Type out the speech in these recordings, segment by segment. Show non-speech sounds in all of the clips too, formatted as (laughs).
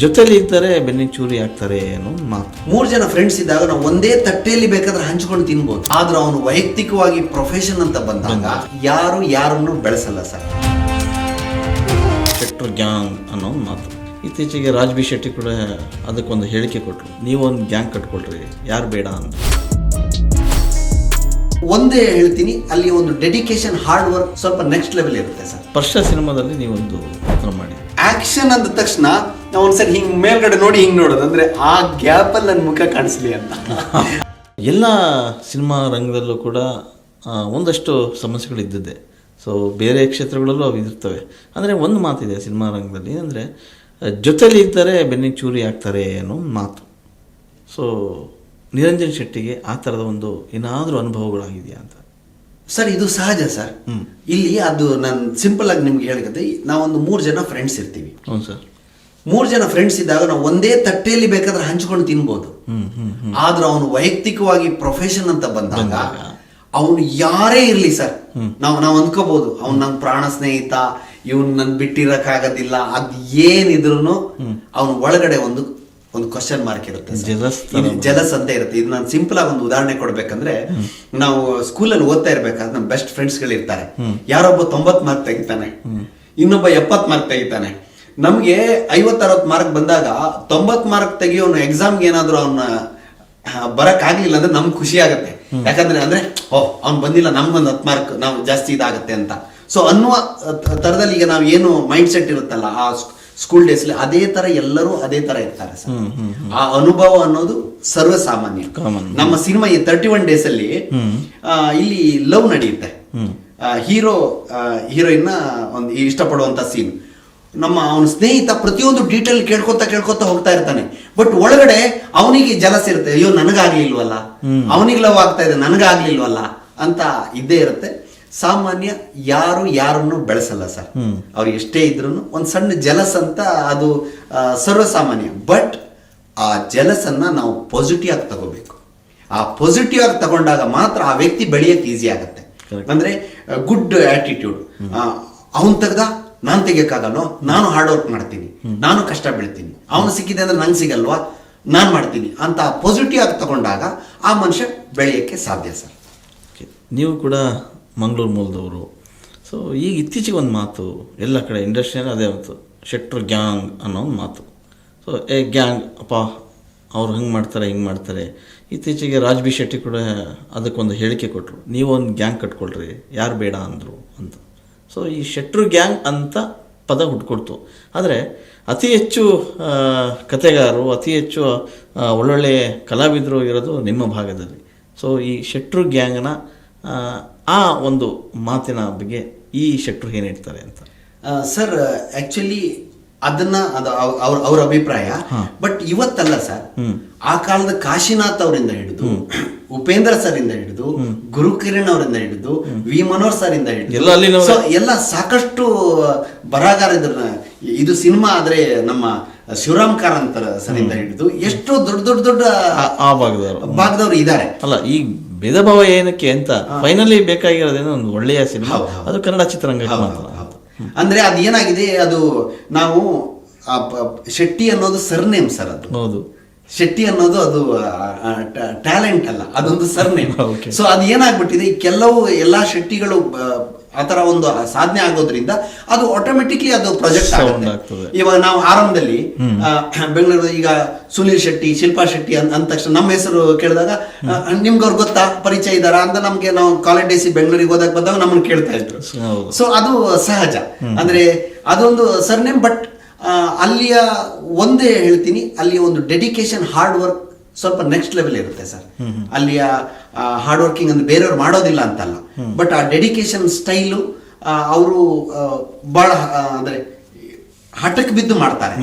ಜೊತೆಲಿ ಇದ್ದರೆ ಬೆನ್ನಿ ಚೂರಿ ಆಗ್ತಾರೆ ಅನ್ನೋ ಒಂದು ಮಾತು. ಮೂರ್ ಜನ ಫ್ರೆಂಡ್ಸ್ ಇದ್ದಾಗ ನಾವು ಒಂದೇ ತಟ್ಟೆಯಲ್ಲಿ ಬೇಕಾದ್ರೆ ಹಂಚ್ಕೊಂಡು ತಿನ್ಬೋದು. ಆದ್ರೆ ಅವನು ವೈಯಕ್ತಿಕವಾಗಿ ಪ್ರೊಫೆಷನ್ ಅಂತ ಬಂದಾಗ ಯಾರು ಯಾರನ್ನು ಬೆಳೆಸಲ್ಲ ಸರ್. ಪೆಟ್ರೋ ಗ್ಯಾಂಗ್ ಅನ್ನೋ ಒಂದು ಮಾತು. ಇತ್ತೀಚೆಗೆ ರಾಜ್ ಬಿ ಶೆಟ್ಟಿ ಕೂಡ ಅದಕ್ಕೊಂದು ಹೇಳಿಕೆ ಕೊಟ್ಟರು ನೀವೊಂದು ಗ್ಯಾಂಗ್ ಕಟ್ಕೊಳ್ರಿ ಯಾರು ಬೇಡ ಅಂತ. ಒಂದೇ ಹೇಳ್ತೀನಿ ಅಲ್ಲಿ ಒಂದು ಡೆಡಿಕೇಶನ್ ಹಾರ್ಡ್ ವರ್ಕ್ ಸ್ವಲ್ಪ ನೆಕ್ಸ್ಟ್ ಲೆವೆಲ್ ಇರುತ್ತೆ ಸರ್. ಸ್ಪರ್ಶ ಸಿನಿಮಾದಲ್ಲಿ ನೀವೊಂದು ಪಾತ್ರ ಮಾಡಿ. ಆಕ್ಷನ್ ಅಂದ ತಕ್ಷಣ ನಾವು ಒಂದ್ಸರಿ ಹಿಂಗ್ ಮೇಲ್ಗಡೆ ನೋಡಿ ಹಿಂಗ್ ನೋಡೋದು. ಅಂದ್ರೆ ಆ ಗ್ಯಾಪ್ ಅಲ್ಲಿ ನನ್ನ ಮುಖ ಕಾಣಿಸ್ಲಿ ಅಂತ. ಎಲ್ಲ ಸಿನಿಮಾ ರಂಗದಲ್ಲೂ ಕೂಡ ಒಂದಷ್ಟು ಒಂದಷ್ಟು ಸಮಸ್ಯೆಗಳಿದ್ದಿದೆ. ಸೊ ಬೇರೆ ಕ್ಷೇತ್ರಗಳಲ್ಲೂ ಅವು ಇರ್ತವೆ. ಅಂದರೆ ಒಂದು ಮಾತಿದೆ ಸಿನಿಮಾ ರಂಗದಲ್ಲಿ ಅಂದರೆ ಜೊತೆಲಿ ಇದ್ದರೆ ಬೆನ್ನಿಗೆ ಚೂರಿ ಆಗ್ತಾರೆ ಅನ್ನೋ ಒಂದು ಮಾತು. ಸೊ ನಿರಂಜನ್ ಶೆಟ್ಟಿಗೆ ಆ ಥರದ ಒಂದು ಏನಾದರೂ ಅನುಭವಗಳಾಗಿದೆಯಾ ಅಂತ? ಸರ್ ಇದು ಸಹಜ ಸರ್. ಇಲ್ಲಿ ಅದು ನಾನು ಸಿಂಪಲ್ ಆಗಿ ನಿಮ್ಗೆ ಹೇಳಿಕತ್ತೆ ನಾವೊಂದು ಮೂರು ಜನ ಫ್ರೆಂಡ್ಸ್ ಇರ್ತೀವಿ. ಹ್ಞೂ ಸರ್. ಮೂರ್ ಜನ ಫ್ರೆಂಡ್ಸ್ ಇದ್ದಾಗ ನಾವು ಒಂದೇ ತಟ್ಟೆಯಲ್ಲಿ ಬೇಕಾದ್ರೆ ಹಂಚ್ಕೊಂಡು ತಿನ್ಬೋದು. ಆದ್ರೆ ಅವನು ವೈಯಕ್ತಿಕವಾಗಿ ಪ್ರೊಫೆಷನ್ ಅಂತ ಬಂದಾಗ ಅವನು ಯಾರೇ ಇರ್ಲಿ ಸರ್ ನಾವು ನಾವು ಅನ್ಕೋಬಹುದು ಅವ್ನು ನನ್ ಪ್ರಾಣ ಸ್ನೇಹಿತ ಇವನ್ ನನ್ ಬಿಟ್ಟಿರಕ್ಕಾಗೋದಿಲ್ಲ ಅದ್ ಏನಿದ್ರು ಅವನ ಒಳಗಡೆ ಒಂದು ಒಂದು ಕ್ವಶನ್ ಮಾರ್ಕ್ ಇರುತ್ತೆ ಜಲಸ್ ಅಂತ ಇರುತ್ತೆ. ಇದು ನಾನು ಸಿಂಪಲ್ ಆಗಿ ಒಂದು ಉದಾಹರಣೆ ಕೊಡ್ಬೇಕಂದ್ರೆ ನಾವು ಸ್ಕೂಲಲ್ಲಿ ಓದ್ತಾ ಇರ್ಬೇಕಾದ್ರೆ ನಮ್ಮ ಬೆಸ್ಟ್ ಫ್ರೆಂಡ್ಸ್ ಗಳಿರ್ತಾರೆ. ಯಾರೊಬ್ಬ ತೊಂಬತ್ ಮಾರ್ಕ್ ತೆಗಿತಾನೆ. ಇನ್ನೊಬ್ಬ ಎಪ್ಪತ್ ಮಾರ್ಕ್ ತೆಗಿತಾನೆ. ನಮ್ಗೆ ಐವತ್ ಅರವತ್ ಮಾರ್ಕ್ ಬಂದಾಗ ತೊಂಬತ್ ಮಾರ್ಕ್ ತೆಗಿಯೋನು ಎಕ್ಸಾಮ್ಗೆ ಏನಾದ್ರು ಅವನ್ನ ಬರಕ್ ಆಗ್ಲಿಲ್ಲ ಅಂದ್ರೆ ನಮ್ಗೆ ಖುಷಿ ಆಗುತ್ತೆ. ಯಾಕಂದ್ರೆ ಅಂದ್ರೆ ಓ ಅವ್ನ್ ಬಂದಿಲ್ಲ ನಮ್ಗೊಂದು ಹತ್ ಮಾರ್ಕ್ ನಾವು ಜಾಸ್ತಿ ಇದಾಗತ್ತೆ ಅಂತ. ಸೊ ಅನ್ನುವ ತರದಲ್ಲಿ ಈಗ ನಾವು ಏನು ಮೈಂಡ್ ಸೆಟ್ ಇರುತ್ತಲ್ಲ ಆ ಸ್ಕೂಲ್ ಡೇಸ್ ಅದೇ ತರ ಎಲ್ಲರೂ ಅದೇ ತರ ಇರ್ತಾರೆ ಸರ್. ಆ ಅನುಭವ ಅನ್ನೋದು ಸರ್ವಸಾಮಾನ್ಯ. ನಮ್ಮ ಸಿನಿಮಾ ಈ ತರ್ಟಿ ಒನ್ ಡೇಸ್ ಅಲ್ಲಿ ಇಲ್ಲಿ ಲವ್ ನಡೆಯುತ್ತೆ. ಹೀರೋ ಹೀರೋಯಿನ್ ಒಂದು ಇಷ್ಟಪಡುವಂತ ಸೀನ್ ನಮ್ಮ ಅವನ ಸ್ನೇಹಿತ ಪ್ರತಿಯೊಂದು ಡೀಟೇಲ್ ಕೇಳ್ಕೊತಾ ಕೇಳ್ಕೊತಾ ಹೋಗ್ತಾ ಇರ್ತಾನೆ. ಬಟ್ ಒಳಗಡೆ ಅವನಿಗೆ ಜಲಸ ಇರುತ್ತೆ. ಅಯ್ಯೋ ನನಗಾಗ್ಲಿಲ್ವಲ್ಲ? ಅವನಿಗೆ ಲವ್ ಆಗ್ತಾ ಇದೆ ನನಗಾಗ್ಲಿಲ್ವಲ್ಲ? ಅಂತ ಇದ್ದೇ ಇರುತ್ತೆ. ಸಾಮಾನ್ಯ ಯಾರು ಯಾರನ್ನು ಬೆಳೆಸಲ್ಲ ಸರ್. ಅವ್ರು ಎಷ್ಟೇ ಇದ್ರು ಒಂದ್ ಸಣ್ಣ ಜಲಸ್ ಅಂತ ಅದು ಸರ್ವಸಾಮಾನ್ಯ. ಬಟ್ ಆ ಜಲಸನ್ನ ನಾವು ಪಾಸಿಟಿವ್ ಆಗಿ ತಗೋಬೇಕು. ಆ ಪಾಸಿಟಿವ್ ಆಗಿ ತಗೊಂಡಾಗ ಮಾತ್ರ ಆ ವ್ಯಕ್ತಿ ಬೆಳೆಯಕ್ಕೆ ಈಸಿ ಆಗುತ್ತೆ. ಅಂದ್ರೆ ಗುಡ್ ಆಟಿಟ್ಯೂಡ್ ಅವನ್ ತೆಗ್ದ? ನಾನ್ ತೆಗಿಯಕ್ಕಾಗಲ್ವ? ನಾನು ಹಾರ್ಡ್ ವರ್ಕ್ ಮಾಡ್ತೀನಿ. ನಾನು ಕಷ್ಟ ಬೀಳ್ತೀನಿ. ಅವನು ಸಿಕ್ಕಿದೆ ಅಂದ್ರೆ ನಂಗೆ ಸಿಗಲ್ವಾ? ನಾನು ಮಾಡ್ತೀನಿ. ಅಂತ ಪಾಸಿಟಿವ್ ಆಗಿ ತಗೊಂಡಾಗ ಆ ಮನುಷ್ಯ ಬೆಳೆಯಕ್ಕೆ ಸಾಧ್ಯ ಸರ್. ನೀವು ಕೂಡ ಮಂಗಳೂರು ಮೂಲದವರು. ಸೊ ಈಗ ಇತ್ತೀಚೆಗೆ ಒಂದು ಮಾತು, ಎಲ್ಲ ಕಡೆ ಇಂಡಸ್ಟ್ರಿಯಲ್ಲಿ ಅದೇ ಆಯಿತು ಶೆಟ್ರ್ ಗ್ಯಾಂಗ್ ಅನ್ನೋ ಒಂದು ಮಾತು. ಸೊ ಏ, ಗ್ಯಾಂಗ್, ಅಪ್ಪ, ಅವ್ರು ಹಂಗೆ ಮಾಡ್ತಾರೆ, ಹಿಂಗೆ ಮಾಡ್ತಾರೆ. ಇತ್ತೀಚೆಗೆ ರಾಜ್ ಬಿ ಶೆಟ್ಟಿ ಕೂಡ ಅದಕ್ಕೊಂದು ಹೇಳಿಕೆ ಕೊಟ್ಟರು ನೀವೊಂದು ಗ್ಯಾಂಗ್ ಕಟ್ಕೊಳ್ರಿ, ಯಾರು ಬೇಡ ಅಂದರು ಅಂತ. ಸೊ ಈ ಶೆಟ್ರು ಗ್ಯಾಂಗ್ ಅಂತ ಪದ ಹುಟ್ಕೊಡ್ತು. ಆದರೆ ಅತಿ ಹೆಚ್ಚು ಕತೆಗಾರರು ಅತಿ ಹೆಚ್ಚು ಒಳ್ಳೊಳ್ಳೆಯ ಒಳ್ಳೊಳ್ಳೆ ಕಲಾವಿದರು ಇರೋದು ನಿಮ್ಮ ಭಾಗದಲ್ಲಿ. ಸೊ ಈ ಶೆಟ್ರು ಗ್ಯಾಂಗ್ನ ಆ, ಒಂದು ಮಾತಿನ ಬಗ್ಗೆ ಈ ಶೆಟ್ರು ಏನು ಹೇಳ್ತಾರೆ ಅಂತ? ಸರ್ ಆಕ್ಚುಲಿ ಅದನ್ನ ಅದು ಅವ್ರ ಅವ್ರ ಅಭಿಪ್ರಾಯ. ಬಟ್ ಇವತ್ತಲ್ಲ ಸರ್ ಆ ಕಾಲದ ಕಾಶಿನಾಥ್ ಅವರಿಂದ ಹಿಡಿದು ಉಪೇಂದ್ರ ಸರ್ ಇಂದ ಹಿಡಿದು ಗುರುಕಿರಣ್ ಅವರಿಂದ ಹಿಡಿದು ವಿ ಮನೋಹರ್ ಸರ್ ಇಂದ ಹಿಡಿದು. ಎಲ್ಲ ಸಾಕಷ್ಟು ಬರಹಗಾರ ಇದ್ರನ್ನ ಇದು ಸಿನಿಮಾ ಆದ್ರೆ ನಮ್ಮ ಶಿವರಾಮ್ ಕಾರಂತ ಸರಿಂದ ಹಿಡಿದು ಎಷ್ಟು ದೊಡ್ಡ ದೊಡ್ಡ ದೊಡ್ಡ ಭಾಗದವರು. ಇದ್ದಾರೆ. ಅಲ್ಲ ಈ ಭೇದ ಭಾವ ಏನಕ್ಕೆ ಅಂತ ಫೈನಲಿ ಬೇಕಾಗಿರೋದೇನೋ ಒಂದು ಒಳ್ಳೆಯ ಸಿನಿಮಾ. ಅದು ಕನ್ನಡ ಚಿತ್ರರಂಗ ಮಾತ್ರ. ಅಂದ್ರೆ ಅದು ಏನಾಗಿದೆ ಅದು ನಾವು ಶೆಟ್ಟಿ ಅನ್ನೋದು ಸರ್ನೇಮ್ ಸರ್ ಅದು. ಹೌದು. ಶೆಟ್ಟಿ ಅನ್ನೋದು ಅದು ಟ್ಯಾಲೆಂಟ್ ಅಲ್ಲ ಅದೊಂದು ಸರ್ನೇಮ್. ಸೊ (laughs) ಅದು ಏನಾಗ್ಬಿಟ್ಟಿದೆ ಈ ಕೆಲವು ಎಲ್ಲಾ ಶೆಟ್ಟಿಗಳು ಆ, ತರ ಒಂದು ಸಾಧನೆ ಆಗೋದ್ರಿಂದ ಅದು ಆಟೋಮೆಟಿಕ್ಲಿ ಅದು ಪ್ರೊಜೆಕ್ಟ್ ಆಗುತ್ತೆ. ಇವಾಗ ನಾವು ಆರಂಭದಲ್ಲಿ ಬೆಂಗಳೂರು ಈಗ ಸುನೀಲ್ ಶೆಟ್ಟಿ ಶಿಲ್ಪಾ ಶೆಟ್ಟಿ ಅಂದ ತಕ್ಷಣ ನಮ್ಮ ಹೆಸರು ಕೇಳಿದಾಗ ನಿಮ್ಗೆ ಅವ್ರು ಗೊತ್ತಾ? ಪರಿಚಯ ಇದಾರ ಅಂತ ನಮ್ಗೆ ನಾವು ಕಾಲೇಜ್ ಡೇಸಿ ಬೆಂಗಳೂರಿಗೆ ಹೋದಾಗ ಬಂದಾಗ ನಮ್ಮನ್ನ ಕೇಳ್ತಾ ಇದ್ರು. ಸೊ ಅದು ಸಹಜ. ಅಂದ್ರೆ ಅದೊಂದು ಸರ್ನೇಮ್ ಬಟ್ ಅಲ್ಲಿಯ ಒಂದೇ ಹೇಳ್ತೀನಿ ಅಲ್ಲಿ ಒಂದು ಡೆಡಿಕೇಶನ್ ಹಾರ್ಡ್ ವರ್ಕ್ ಸ್ವಲ್ಪ ನೆಕ್ಸ್ಟ್ ಲೆವೆಲ್ ಇರುತ್ತೆ ಸರ್. ಅಲ್ಲಿಯ ಹಾರ್ಡ್ ವರ್ಕಿಂಗ್ ಅಂದ್ರೆ ಬೇರೆಯವ್ರು ಮಾಡೋದಿಲ್ಲ ಅಂತಲ್ಲ. ಬಟ್ ಆ ಡೆಡಿಕೇಶನ್ ಸ್ಟೈಲು ಅವರು ಬಹಳ ಅಂದ್ರೆ ಹಠಕ್ ಬಿದ್ದು ಮಾಡ್ತಾರೆ.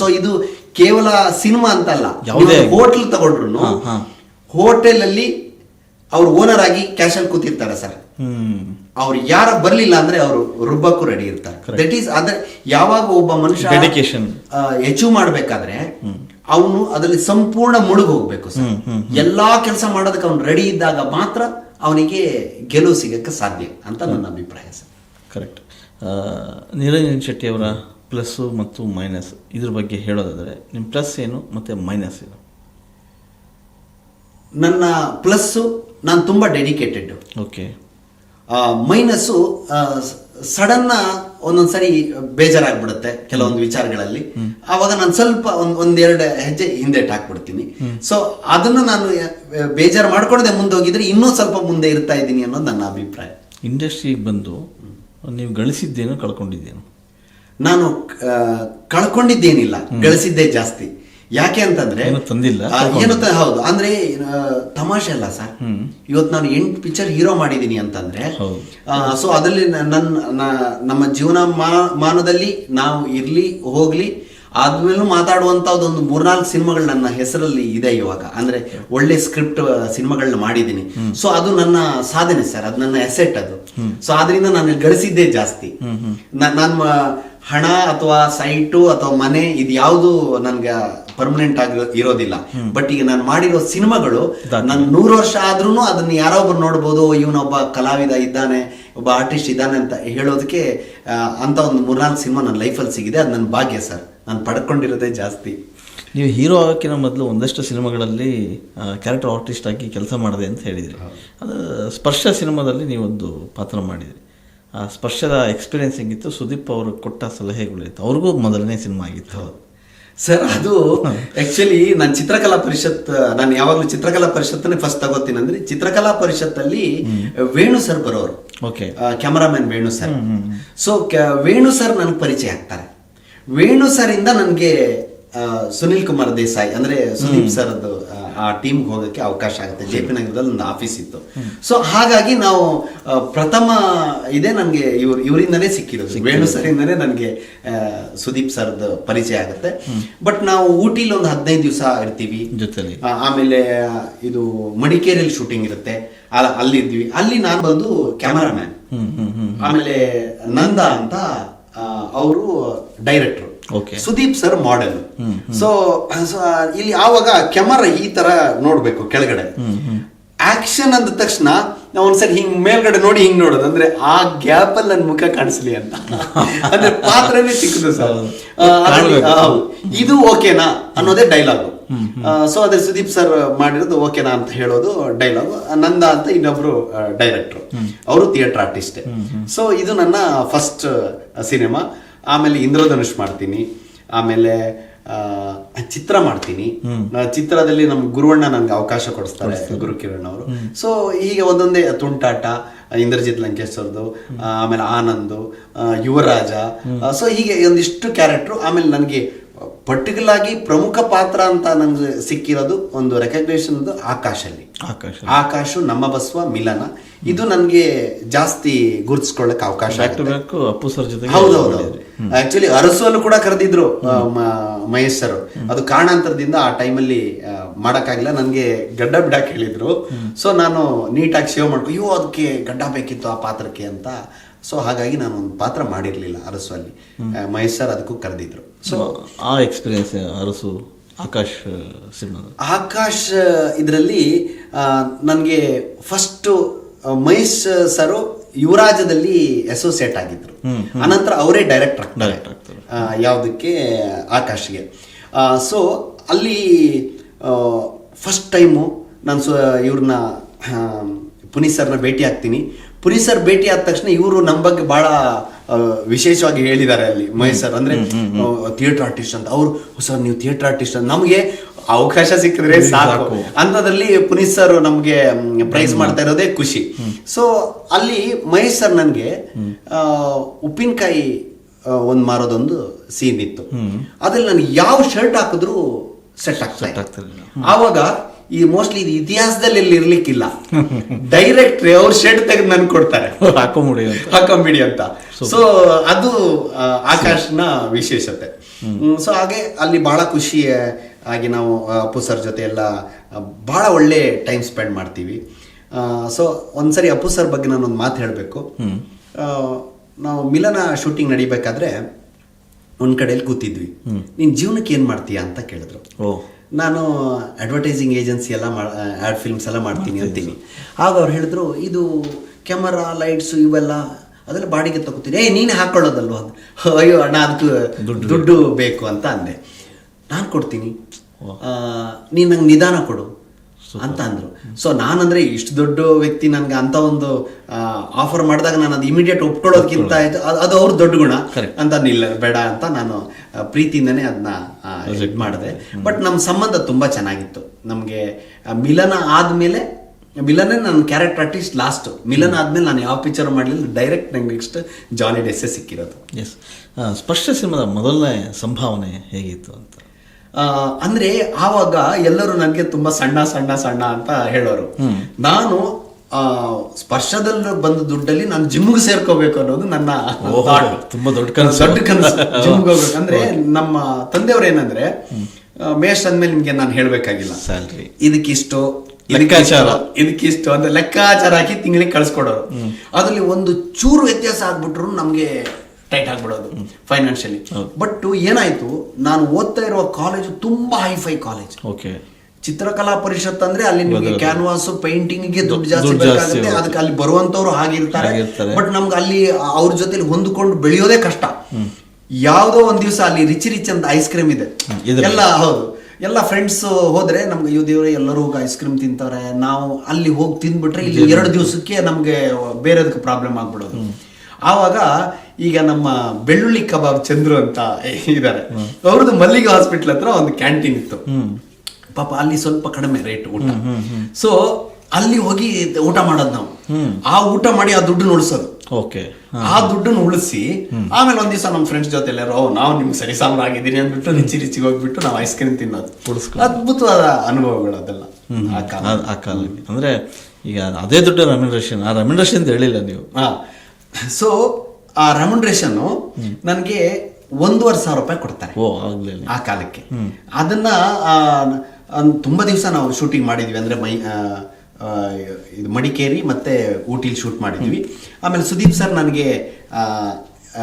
ಸೊ ಇದು ಕೇವಲ ಸಿನಿಮಾ ಅಂತಲ್ಲ. ಹೋಟೆಲ್ ತಗೊಂಡ್ರು. ಹೋಟೆಲ್ ಅಲ್ಲಿ ಅವ್ರು ಓನರ್ ಆಗಿ ಕ್ಯಾಶ್ ಅಲ್ಲಿ ಕೂತಿರ್ತಾರೆ ಸರ್. ಅವ್ರು ಯಾರ ಬರ್ಲಿಲ್ಲ ಅಂದ್ರೆ ಅವರು ರುಬ್ಬಕ್ಕೂ ರೆಡಿ ಇರ್ತಾರೆ. ದಟ್ ಈಸ್ ಆದ್ರೆ ಯಾವಾಗ ಒಬ್ಬ ಮನುಷ್ಯ ಡೆಡಿಕೇಶನ್ ಅಚೀವ್ ಮಾಡ್ಬೇಕಾದ್ರೆ ಅವನು ಅದರಲ್ಲಿ ಸಂಪೂರ್ಣ ಮುಳುಗು ಹೋಗ್ಬೇಕು ಸರ್. ಎಲ್ಲಾ ಕೆಲಸ ಮಾಡೋದಕ್ಕೆ ಅವನು ರೆಡಿ ಇದ್ದಾಗ ಮಾತ್ರ ಅವನಿಗೆ ಗೆಲುವು ಸಿಗಕ್ಕೆ ಸಾಧ್ಯ ಅಂತ ನನ್ನ ಅಭಿಪ್ರಾಯ ಸರ್. ಕರೆಕ್ಟ್ ನಿರಂಜನ್ ಶೆಟ್ಟಿ ಅವರ ಪ್ಲಸ್ಸು ಮತ್ತು ಮೈನಸ್ ಇದ್ರ ಬಗ್ಗೆ ಹೇಳೋದಾದರೆ ನಿಮ್ಮ ಪ್ಲಸ್ ಏನು ಮತ್ತು ಮೈನಸ್ ಏನು? ನನ್ನ ಪ್ಲಸ್ಸು ನಾನು ತುಂಬ ಡೆಡಿಕೇಟೆಡ್ ಓಕೆ ಮೈನಸ್ಸು ಸಡನ್ನ ಒಂದೊಂದು ಸರಿ ಬೇಜಾರಾಗ್ಬಿಡುತ್ತೆ ಕೆಲವೊಂದು ವಿಚಾರಗಳಲ್ಲಿ. ಅವಾಗ ನಾನು ಸ್ವಲ್ಪ ಒಂದ್ ಒಂದೆರಡು ಹೆಜ್ಜೆ ಹಿಂದೆ ಹಾಕ್ಬಿಡ್ತೀನಿ ಸೊ ಅದನ್ನು ನಾನು ಬೇಜಾರು ಮುಂದೆ ಹೋಗಿದ್ರೆ ಇನ್ನೂ ಸ್ವಲ್ಪ ಮುಂದೆ ಇರ್ತಾ ಇದ್ದೀನಿ ಅನ್ನೋದು ನನ್ನ ಅಭಿಪ್ರಾಯ. ಇಂಡಸ್ಟ್ರಿಗೆ ಬಂದು ನೀವು ಗಳಿಸಿದ್ದೇನು ಕಳ್ಕೊಂಡಿದ್ದೇನು. ನಾನು ಕಳ್ಕೊಂಡಿದ್ದೇನಿಲ್ಲ. ಗಳಿಸಿದ್ದೇ ಜಾಸ್ತಿ. ಯಾಕೆ ಅಂತಂದ್ರೆ ತಂದಿಲ್ಲ, ಏನು ಹೌದು. ಅಂದ್ರೆ ತಮಾಷೆ ಅಲ್ಲ ಸರ್. ಇವತ್ತು ನಾನು ಎಂಟು ಪಿಕ್ಚರ್ ಹೀರೋ ಮಾಡಿದ್ದೀನಿ ಅಂತಂದ್ರೆ. ಸೊ ಅದರಲ್ಲಿ ನನ್ನ ನಮ್ಮ ಜೀವನ ಮಾನದಲ್ಲಿ ನಾವು ಇರ್ಲಿ ಹೋಗ್ಲಿ ಆದ್ಮೇಲೂ ಮಾತಾಡುವಂತ ಒಂದು ಮೂರ್ನಾಲ್ಕು ಸಿನಿಮಾಗಳು ನನ್ನ ಹೆಸರಲ್ಲಿ ಇದೆ ಇವಾಗ. ಅಂದ್ರೆ ಒಳ್ಳೆ ಸ್ಕ್ರಿಪ್ಟ್ ಸಿನಿಮಾಗಳನ್ನ ಮಾಡಿದ್ದೀನಿ ಸೊ ಅದು ನನ್ನ ಸಾಧನೆ ಸರ್. ಅದು ನನ್ನ ಎಸೆಟ್ ಅದು. ಸೊ ಆದ್ರಿಂದ ನಾನು ಗಳಿಸಿದ್ದೇ ಜಾಸ್ತಿ. ನಮ್ಮ ನಾನು ಹಣ ಅಥವಾ ಸೈಟು ಅಥವಾ ಮನೆ ಇದು ಯಾವುದು ನನ್ಗೆ ಪರ್ಮನೆಂಟ್ ಆಗಿ ಇರೋದಿಲ್ಲ. ಬಟ್ ಈಗ ನಾನು ಮಾಡಿರೋ ಸಿನಿಮಾಗಳು ನಾನು ನೂರು ವರ್ಷ ಆದ್ರೂ ಅದನ್ನ ಯಾರೋ ಒಬ್ರು ನೋಡ್ಬೋದು ಇವನೊಬ್ಬ ಕಲಾವಿದ ಇದ್ದಾನೆ ಒಬ್ಬ ಆರ್ಟಿಸ್ಟ್ ಇದ್ದಾನೆ ಅಂತ ಹೇಳೋದಕ್ಕೆ ಅಂತ ಒಂದು ಮೂರ್ನಾಲ್ಕು ಸಿನಿಮಾ ನನ್ನ ಲೈಫಲ್ಲಿ ಸಿಗಿದೆ. ಅದು ನನ್ನ ಭಾಗ್ಯ ಸರ್. ನಾನು ಪಡ್ಕೊಂಡಿರೋದೇ ಜಾಸ್ತಿ. ನೀವು ಹೀರೋ ಆಗೋಕ್ಕಿಂತ ಮೊದಲು ಒಂದಷ್ಟು ಸಿನಿಮಾಗಳಲ್ಲಿ ಕ್ಯಾರೆಕ್ಟರ್ ಆರ್ಟಿಸ್ಟ್ ಆಗಿ ಕೆಲಸ ಮಾಡಿದೆ ಅಂತ ಹೇಳಿದ್ರಿ. ಅದು ಸ್ಪರ್ಶ ಸಿನಿಮಾದಲ್ಲಿ ನೀವೊಂದು ಪಾತ್ರ ಮಾಡಿದ್ರಿ. ಆ ಸ್ಪರ್ಶದ ಎಕ್ಸ್ಪೀರಿಯೆನ್ಸ್ ಹೆಂಗಿತ್ತು? ಸುದೀಪ್ ಅವರು ಕೊಟ್ಟ ಸಲಹೆಗಳಿತ್ತು. ಅವ್ರಿಗೂ ಮೊದಲನೇ ಸಿನಿಮಾ ಆಗಿತ್ತು. ಸರ್ ಅದು ಆಕ್ಚುಲಿ ನಾನು ಚಿತ್ರಕಲಾ ಪರಿಷತ್ ನಾನು ಯಾವಾಗಲೂ ಚಿತ್ರಕಲಾ ಪರಿಷತ್ತನ್ನೇ ಫಸ್ಟ್ ತಗೋತೀನಿ ಅಂದ್ರೆ ಚಿತ್ರಕಲಾ ಪರಿಷತ್ತಲ್ಲಿ ವೇಣು ಸರ್ ಬರೋರು. Okay man Venu sir so Venu sir ನನಗೆ ಪರಿಚಯ ಆಗ್ತಾರೆ. ವೇಣು ಸರ್ ಇಂದ ನನಗೆ ಸುನಿಲ್ ಕುಮಾರ್ ದೇಸಾಯಿ ಅಂದ್ರೆ ಸುದೀಪ್ ಸರ್ ಆ ಟೀಮ್ಗೆ ಹೋಗೋಕ್ಕೆ ಅವಕಾಶ ಆಗುತ್ತೆ. ಜೆ ಪಿ ನಗರದಲ್ಲಿ ಒಂದು ಆಫೀಸ್ ಇತ್ತು. ಸೊ ಹಾಗಾಗಿ ನಾವು ಪ್ರಥಮ ಇದೇ ನನಗೆ ಇವ್ರು ಇವರಿಂದನೇ ಸಿಕ್ಕಿರೋದು. ವೇಣು ಸರಿಂದನೇ ನನಗೆ ಸುದೀಪ್ ಸರ್ದು ಪರಿಚಯ ಆಗುತ್ತೆ. ಬಟ್ ನಾವು ಊಟಿಲಿ ಒಂದು ಹದಿನೈದು ದಿವಸ ಇರ್ತೀವಿ. ಜೊತೆಲಿ. ಆಮೇಲೆ ಇದು ಮಡಿಕೇರಿಯಲ್ಲಿ ಶೂಟಿಂಗ್ ಇರುತ್ತೆ. ಅಲ್ಲಿ ಅಲ್ಲಿದ್ವಿ. ಅಲ್ಲಿ ನಾನು ಬಂದು ಕ್ಯಾಮರಾಮ್ಯಾನ್ ಆಮೇಲೆ ನಂದ ಅಂತ ಅವರು director. Sudeep sir model so ಇಲ್ಲಿ ಆವಾಗ ಕ್ಯಾಮರಾ ಈ ತರ ನೋಡ್ಬೇಕು ಕೆಳಗಡೆ. ಆಕ್ಷನ್ ಅಂದ ತಕ್ಷಣ ನಾವು ಒಂದ್ಸರಿ ಹಿಂಗ್ ಮೇಲ್ಗಡೆ ನೋಡಿ ಹಿಂಗ್ ನೋಡೋದು. ಅಂದ್ರೆ ಆ ಗ್ಯಾಪ್ ಅಲ್ಲಿ ನನ್ ಮುಖ ಕಾಣಿಸ್ಲಿ ಅಂತ. (laughs) ಅಂದ್ರೆ ಪಾತ್ರನೇ ಸಿಕ್ಕದು ಸರ್. ಇದು ಓಕೆನಾ ಅನ್ನೋದೇ ಡೈಲಾಗು ಸೊ ಅದೇ ಸುದೀಪ್ ಸರ್ ಮಾಡಿರೋದು ಓಕೆನಾ ಅಂತ ಹೇಳೋದು ಡೈಲಾಗು ನಂದ ಅಂತ ಇನ್ನೊಬ್ರು ಡೈರೆಕ್ಟರ್ ಅವರು ಥಿಯೇಟರ್ ಆರ್ಟಿಸ್ಟ್ ಸೊ ಇದು ನನ್ನ ಫಸ್ಟ್ ಸಿನಿಮಾ ಆಮೇಲೆ ಇಂದ್ರಧನುಷ್ ಮಾಡ್ತೀನಿ. ಆಮೇಲೆ ಆ, ಚಿತ್ರ ಮಾಡ್ತೀನಿ. ಚಿತ್ರದಲ್ಲಿ ನಮ್ಮ ಗುರುವಣ್ಣ ನನ್ಗೆ ಅವಕಾಶ ಕೊಡಿಸ್ತಾರೆ ಗುರು ಕಿರಣ್ ಅವರು. ಸೊ ಹೀಗೆ ಒಂದೊಂದೇ ತುಂಟಾಟ ಇಂದ್ರಜಿತ್ ಲಂಕೇಶ್ ಅವ್ರದ್ದು ಆ, ಆಮೇಲೆ ಆನಂದ್ ಯುವರಾಜ ಸೊ ಹೀಗೆ ಒಂದಿಷ್ಟು ಕ್ಯಾರೆಕ್ಟ್ರು ಆಮೇಲೆ ನನಗೆ ಪರ್ಟಿಕ್ಯುಲರ್ ಆಗಿ ಪ್ರಮುಖ ಪಾತ್ರ ಅಂತ ನಮ್ಗೆ ಸಿಕ್ಕಿರೋದು ಒಂದು ರೆಕಗ್ನೇಷನ್ ಆಕಾಶಲ್ಲಿ. ಆಕಾಶ ಆಕಾಶು ನಮ್ಮ ಬಸವ ಮಿಲನ. ಇದು ನನಗೆ ಜಾಸ್ತಿ ಗುರುತಿಸ್ಕೊಳ್ಳಕ್ಕೆ ಅವಕಾಶ ಅಪ್ಪು ಸರ್ ಜೊತೆಗೆ ಹೌದೌದು. ಆಕ್ಚುಲಿ ಅರಸು ಕೂಡ ಕರೆದಿದ್ರು ಮಹೇಶ್ ಸರ್. ಅದು ಕಾರಣಾಂತರದಿಂದ ಆ ಟೈಮಲ್ಲಿ ಮಾಡಕ್ಕಾಗಿಲ್ಲ ನನಗೆ ಗಡ್ಡ ಬಿಡಕ್ ಹೇಳಿದ್ರು. ಸೊ ನಾನು ನೀಟಾಗಿ ಸೇವ್ ಮಾಡ್ಕೊ ಅಯ್ಯೋ ಅದಕ್ಕೆ ಗಡ್ಡ ಬೇಕಿತ್ತು ಆ ಪಾತ್ರಕ್ಕೆ ಅಂತ ಸೊ ಹಾಗಾಗಿ ನಾನು ಒಂದು ಪಾತ್ರ ಮಾಡಿರ್ಲಿಲ್ಲ ಅರಸು ಅಲ್ಲಿ. ಮಹೇಶ್ ಸರ್ ಅದಕ್ಕೂ ಕರೆದಿದ್ರು. ಸೊ ಆ ಎಕ್ಸ್ಪೀರಿಯನ್ಸ್ ಅರಸು ಆಕಾಶ್ ಸಿನಿಮಾ ಆಕಾಶ್ ಇದರಲ್ಲಿ ನನಗೆ ಫಸ್ಟು ಮಹೇಶ್ ಸರು ಯುವರಾಜದಲ್ಲಿ ಅಸೋಸಿಯೇಟ್ ಆಗಿದ್ರು. ಅನಂತರ ಅವರೇ ಡೈರೆಕ್ಟರ್ ಆಗ್ತಾರೆ. ಯಾವುದಕ್ಕೆ ಆಕಾಶ್ಗೆ. ಸೊ ಅಲ್ಲಿ ಫಸ್ಟ್ ಟೈಮು ನಾನು ಸೊ ಇವ್ರನ್ನ ಪುನೀತ್ ಸರ್ನ ಭೇಟಿ ಆಗ್ತೀನಿ. ಪುನೀತ್ ಸರ್ ಭೇಟಿ ಆದ ತಕ್ಷಣ ಇವರು ನಮ್ಮ ಬಗ್ಗೆ ಬಹಳ ವಿಶೇಷವಾಗಿ ಹೇಳಿದ್ದಾರೆ ಅಲ್ಲಿ ಮಹೇಶ್ ಸರ್ ಅಂದ್ರೆ ಥಿಯೇಟರ್ ಆರ್ಟಿಸ್ಟ್ ಅಂತ. ಅವ್ರು ಸರ್ ನೀವು ಥಿಯೇಟರ್ ಆರ್ಟಿಸ್ಟ್ ಅಂತ. ನಮಗೆ ಅವಕಾಶ ಸಿಕ್ಕಿದ್ರೆ ಸಾಕು. ಅಂತದಲ್ಲಿ ಪುನೀತ್ ಸರ್ ನಮ್ಗೆ ಪ್ರೈಸ್ ಮಾಡ್ತಾ ಇರೋದೇ ಖುಷಿ. ಸೊ ಅಲ್ಲಿ ಮಹೇಶ್ ಸರ್ ನನಗೆ ಉಪ್ಪಿನಕಾಯಿ ಒಂದು ಮಾರೋದೊಂದು ಸೀನ್ ಇತ್ತು. ಅದ್ರಲ್ಲಿ ನನಗೆ ಯಾವ ಶರ್ಟ್ ಹಾಕಿದ್ರು ಸೆಟ್ ಆಗ್ತಾ. ಆವಾಗ ಈ ಮೋಸ್ಟ್ಲಿ ಇದು ಇತಿಹಾಸದಲ್ಲಿ ಎಲ್ಲಿ ಇರ್ಲಿಕ್ಕಿಲ್ಲ. ಡೈರೆಕ್ಟ್ ಅವ್ರು ಶೆಡ್ ತೆಗೆದು ನನ್ ಕೊಡ್ತಾರೆ. ಹಾಕೊಂಬಿಡಿ ಅಂತ. ಹಾಕೊಂಬಿಡಿ ಅಂತ. ಸೊ ಅದು ಆಕಾಶ್ನ ವಿಶೇಷತೆ. ಸೊ ಹಾಗೆ ಅಲ್ಲಿ ಬಹಳ ಖುಷಿ ಆಗಿ ನಾವು ಅಪ್ಪು ಸರ್ ಜೊತೆ ಎಲ್ಲ ಬಹಳ ಒಳ್ಳೆ ಟೈಮ್ ಸ್ಪೆಂಡ್ ಮಾಡ್ತೀವಿ. ಸೊ ಒಂದ್ಸರಿ ಅಪ್ಪು ಸರ್ ಬಗ್ಗೆ ನಾನು ಒಂದು ಮಾತು ಹೇಳಬೇಕು. ನಾವು ಮಿಲನ ಶೂಟಿಂಗ್ ನಡಿಬೇಕಾದ್ರೆ ಒಂದ್ ಕಡೆಯಲ್ಲಿ ಕೂತಿದ್ವಿ. ನೀನ್ ಜೀವನಕ್ಕೆ ಏನ್ ಮಾಡ್ತೀಯಾ ಅಂತ ಕೇಳಿದ್ರು. ನಾನು ಅಡ್ವರ್ಟೈಸಿಂಗ್ ಏಜೆನ್ಸಿ ಎಲ್ಲ ಆ್ಯಡ್ ಫಿಲ್ಮ್ಸ್ ಎಲ್ಲ ಮಾಡ್ತೀನಿ ಅಂತೀನಿ. ಆಗ ಅವ್ರು ಹೇಳಿದ್ರು ಇದು ಕ್ಯಾಮರಾ ಲೈಟ್ಸು ಇವೆಲ್ಲ ಅದೆಲ್ಲ ಬಾಡಿಗೆ ತಗೋತೀನಿ. ಏ ನೀನು ಹಾಕ್ಕೊಳ್ಳೋದಲ್ವ ಅದು ಅಯ್ಯೋ ಅಣ್ಣ ಅದಕ್ಕೆ ದುಡ್ಡು ಬೇಕು. ಅಂತ ಅಂದೆ. ನಾನು ಕೊಡ್ತೀನಿ. ನೀನು ನಂಗೆ ನಿಧಾನ ಕೊಡು. ಅಂತ ಅಂದ್ರು. ಸೊ ನಾನಂದ್ರೆ ಇಷ್ಟು ದೊಡ್ಡ ವ್ಯಕ್ತಿ ನನಗೆ ಅಂತ ಒಂದು ಆಫರ್ ಮಾಡಿದಾಗ ನಾನು ಅದು ಇಮಿಡಿಯೇಟ್ ಒಪ್ಕೊಳ್ಳೋದಕ್ಕಿಂತ ಆಯ್ತು. ಅದು- ಅವ್ರ ದೊಡ್ಡ ಗುಣ. ಅಂತ ಇಲ್ಲ ಬೇಡ ಅಂತ ನಾನು ಪ್ರೀತಿಯಿಂದನೇ ಅದನ್ನ ಇದು ಮಾಡಿದೆ. ಬಟ್ ನಮ್ಮ ಸಂಬಂಧ ತುಂಬಾ ಚೆನ್ನಾಗಿತ್ತು. ನಮಗೆ ಮಿಲನ ಆದ್ಮೇಲೆ ಮಿಲನೇ ನನ್ನ ಕ್ಯಾರೆಕ್ಟರ್ ಆರ್ಟಿಸ್ಟ್ ಲಾಸ್ಟ್ ಮಿಲನ್ ಆದ್ಮೇಲೆ ನಾನು ಯಾವ ಪಿಕ್ಚರ್ ಮಾಡಲಿಲ್ಲ ಡೈರೆಕ್ಟ್ ನಂಗೆ ನೆಕ್ಸ್ಟ್ ಜಾಲಿ ಡೆಸ್ಸೆ ಸಿಕ್ಕಿರೋದು. ಎಸ್ ಸ್ಪರ್ಶ ಸಿನಿಮಾದ ಮೊದಲನೇ ಸಂಭಾವನೆ ಹೇಗಿತ್ತು ಅಂತ? ಅಂದ್ರೆ ಆವಾಗ ಎಲ್ಲರೂ ನನಗೆ ತುಂಬಾ ಸಣ್ಣ ಸಣ್ಣ ಸಣ್ಣ ಅಂತ ಹೇಳೋರು. ನಾನು ಆ, ಸ್ಪರ್ಶದಲ್ಲಿ ಬಂದ ದುಡ್ಡಲ್ಲಿ ನಾನು ಜಿಮ್ಗೆ ಸೇರ್ಕೋಬೇಕು ಅನ್ನೋದು ನನ್ನ ತುಂಬಾ ದೊಡ್ಡ ಕನಸು. ದೊಡ್ಡ ಕನಸು ಜಿಮ್ಗೆ ಹೋಗ್ಬೇಕು. ಅಂದ್ರೆ ನಮ್ಮ ತಂದೆಯವ್ರು ಏನಂದ್ರೆ ಮೇಷ್ ಅಂದ್ಮೇಲೆ ನಿಮ್ಗೆ ನಾನು ಹೇಳ್ಬೇಕಾಗಿಲ್ಲ. ಸ್ಯಾಲ್ರಿ ಇದಕ್ಕಿಷ್ಟು ಲೆಕ್ಕಾಚಾರ. ಇದಕ್ಕಿಷ್ಟು, ಅಂದ್ರೆ ಲೆಕ್ಕಾಚಾರ ಹಾಕಿ ತಿಂಗಳಿಗೆ ಕಳ್ಸ್ಕೊಡೋರು. ಅದ್ರಲ್ಲಿ ಒಂದು ಚೂರು ವ್ಯತ್ಯಾಸ ಆಗ್ಬಿಟ್ರು ನಮ್ಗೆ ಟೈಟ್ ಆಗ್ಬಿಡೋದು ಫೈನಾನ್ಷಿಯಲಿ ಬಟ್ ಏನಾಯ್ತು ನಾನು ಓದ್ತಾ ಇರುವ ಕಾಲೇಜು ತುಂಬಾ ಹೈಫೈ ಕಾಲೇಜ್ ಓಕೆ ಚಿತ್ರಕಲಾ ಪರಿಷತ್ ಅಂದ್ರೆ ಅಲ್ಲಿ ನಿಮಗೆ ಕ್ಯಾನ್ವಾಸ್ ಪೇಂಟಿಂಗ್ಗೆ ದುಡ್ಡು ಜಾಸ್ತಿ ಬೇಕಾಗುತ್ತೆ. ಅದಕ್ಕೆ ಅಲ್ಲಿ ಬರುವಂತವ್ರು ಹಾಗಿರ್ತಾರೆ. ಬಟ್ ನಮ್ಗೆ ಅಲ್ಲಿ ಅವ್ರ ಜೊತೆಲಿ ಹೊಂದ್ಕೊಂಡು ಬೆಳೆಯೋದೇ ಕಷ್ಟ. ಯಾವುದೋ ಒಂದ್ ದಿವಸ ಅಲ್ಲಿ ರಿಚ್ ರಿಚ್ ಅಂತ ಐಸ್ ಕ್ರೀಮ್ ಇದೆ. ಎಲ್ಲ ಹೌದು. ಎಲ್ಲ ಫ್ರೆಂಡ್ಸ್ ಹೋದ್ರೆ ನಮ್ಗೆ ಅಯ್ಯೋ ದೇವ್ರೆ ಎಲ್ಲರೂ ಹೋಗಿ ಐಸ್ ಕ್ರೀಮ್ ತಿಂತಾರೆ. ನಾವು ಅಲ್ಲಿ ಹೋಗಿ ತಿಂದ್ಬಿಟ್ರೆ ಇಲ್ಲಿ ಎರಡು ದಿವಸಕ್ಕೆ ನಮ್ಗೆ ಬೇರೆದಕ್ಕೆ ಪ್ರಾಬ್ಲಮ್ ಆಗ್ಬಿಡೋದು. ಆವಾಗ ಈಗ ನಮ್ಮ ಬೆಳ್ಳುಳ್ಳಿ ಕಬಾಬ್ ಚಂದ್ರು ಅಂತ ಇದ್ದಾರೆ ಅವ್ರದ್ದು ಮಲ್ಲಿಗೆ ಹಾಸ್ಪಿಟ್ಲ್ ಹತ್ರ ಒಂದು ಕ್ಯಾಂಟೀನ್ ಇತ್ತು. ಪಾಪ ಅಲ್ಲಿ ಸ್ವಲ್ಪ ಕಡಿಮೆ ರೇಟ್ ಊಟ. ಸೊ ಅಲ್ಲಿ ಹೋಗಿ ಊಟ ಮಾಡೋದು ನಾವು. ಆ ಊಟ ಮಾಡಿ ಆ ದುಡ್ಡು ಉಳಿಸೋದು. ಓಕೆ. ಆ ದುಡ್ಡನ್ನು ಉಳಿಸಿ ಆಮೇಲೆ ಒಂದ್ ದಿವಸ ನಮ್ಮ ಫ್ರೆಂಡ್ಸ್ ಜೊತೆ ಎಲ್ಲರೂ ನಾವು ನಿಮ್ಗೆ ಸರಿಸಾಮ್ರ ಆಗಿದ್ದೀನಿ ಅಂದ್ಬಿಟ್ಟು ರಿಚಿ ರಿಚಿಗೆ ಹೋಗ್ಬಿಟ್ಟು ನಾವು ಐಸ್ ಕ್ರೀಮ್ ತಿನ್ನೋದು. ಅದ್ಭುತವಾದ ಅನುಭವಗಳು ಅದೆಲ್ಲ. ಆ ಕಾಲ ಆ- ಆ ಕಾಲಕ್ಕೆ ಅಂದರೆ ಈಗ ಅದೇ ದುಡ್ಡು ರೆಮ್ಯುನರೇಷನ್ ಆ ರೆಮ್ಯುನರೇಷನ್ ಅಂತ ಹೇಳಿಲ್ಲ ನೀವು. ಸೊ ಆ ರೆಮಂಡ್ರೇಷನ್ ನನಗೆ ಒಂದೂವರೆ ಸಾವಿರ ರೂಪಾಯಿ ಕೊಡ್ತಾರೆ. ಆ ಕಾಲಕ್ಕೆ. ಅದನ್ನ ತುಂಬಾ ದಿವಸ ನಾವು ಶೂಟಿಂಗ್ ಮಾಡಿದ್ವಿ. ಅಂದ್ರೆ ಮೈ ಇದು ಮಡಿಕೇರಿ ಮತ್ತೆ ಊಟಿಲಿ ಶೂಟ್ ಮಾಡಿದ್ವಿ. ಆಮೇಲೆ ಸುದೀಪ್ ಸರ್ ನನಗೆ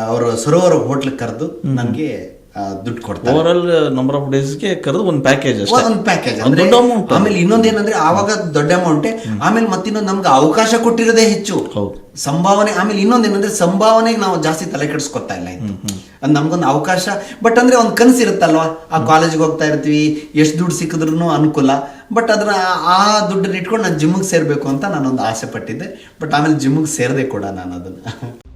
ಅವರು ಸರೋವರ ಹೋಟ್ಲಿಗೆ ಕರೆದು ನನಗೆ ದುಡ್ಡು ಕೊಡ್ತಾರೆ. ಓವರ್ ಆಲ್ ನಂಬರ್ ಆಫ್ ಡೇಸ್ಗೆ ಕರೆದು ಒಂದು ಪ್ಯಾಕೇಜ್ ಒಂದು ಪ್ಯಾಕೇಜ್ ಅಮೌಂಟ್ ಆಮೇಲೆ ಇನ್ನೊಂದೇನಂದ್ರೆ ಆವಾಗ ದೊಡ್ಡ ಅಮೌಂಟೆ ಆಮೇಲೆ ಮತ್ತಿನ್ನೊಂದು ನಮ್ಗೆ ಅವಕಾಶ ಕೊಟ್ಟಿರೋದೇ ಹೆಚ್ಚು. ಸಂಭಾವನೆ ಆಮೇಲೆ ಇನ್ನೊಂದೇನಂದ್ರೆ ಸಂಭಾವನೆಗೆ ನಾವು ಜಾಸ್ತಿ ತಲೆ ಕೆಡಿಸ್ಕೊತಾ ಇಲ್ಲ ಇತ್ತು ಅದು ನಮ್ಗೊಂದು ಅವಕಾಶ. ಬಟ್ ಅಂದ್ರೆ ಒಂದು ಕನಸು ಇರುತ್ತಲ್ವಾ? ಆ ಕಾಲೇಜ್ಗೆ ಹೋಗ್ತಾ ಇರ್ತೀವಿ ಎಷ್ಟು ದುಡ್ಡು ಸಿಕ್ಕಿದ್ರು ಅನುಕೂಲ. ಬಟ್ ಅದ್ರ ಆ ದುಡ್ಡನ್ನ ಇಟ್ಕೊಂಡು ನಾನು ಜಿಮ್ಗೆ ಸೇರ್ಬೇಕು ಅಂತ ನಾನೊಂದು ಆಸೆ ಪಟ್ಟಿದ್ದೆ. ಬಟ್ ಆಮೇಲೆ ಜಿಮ್ಗೆ ಸೇರದೆ ಕೂಡ ನಾನು ಅದನ್ನ. (laughs)